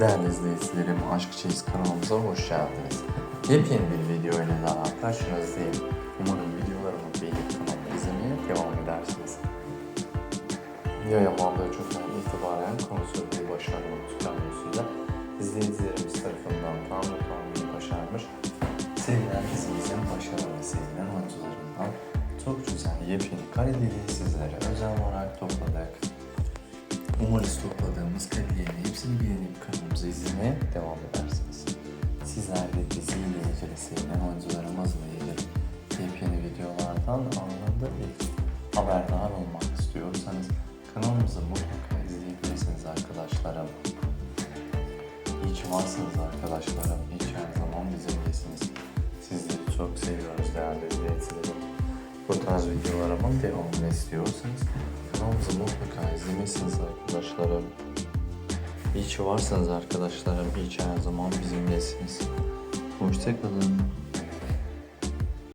Değerli izleyicilerim, Aşk Çeyiz kanalımıza hoş geldiniz. Yepyeni bir video ile daha karşınızdayım. Umarım videolarımı beğenip kanalımı izlemeye devam edersiniz. Yayınlandığı çoktan itibaren konsoloyu başarılı tutanlısıyla izleyicilerimiz tarafından tam tutanlığı başarmış. Sevilen dizimizin başarılı sevilen oyuncularından çok güzel yepyeni kareleri sizlere özel olarak topladık. Umarız topladığımız karelerin hepsini kanalımızı izlemeye devam edersiniz. Sizler de diziyle ilgili sevilen oyuncularımızla ilgili yepyeni videolardan anında ilk haberdar olmak istiyorsanız kanalımızı mutlaka izleyebilirsiniz arkadaşlarım. İyi ki varsınız arkadaşlarım. İyi ki her zaman bizimlesiniz. Sizleri çok seviyoruz değerli izleyicilerim. Bu tarz videolarımın devamını istiyorsanız kanalımızı mutlaka izlemelisiniz arkadaşlarım. İyi ki varsınız arkadaşlarım. İyi ki her zaman bizimlesiniz. Hoşçakalın.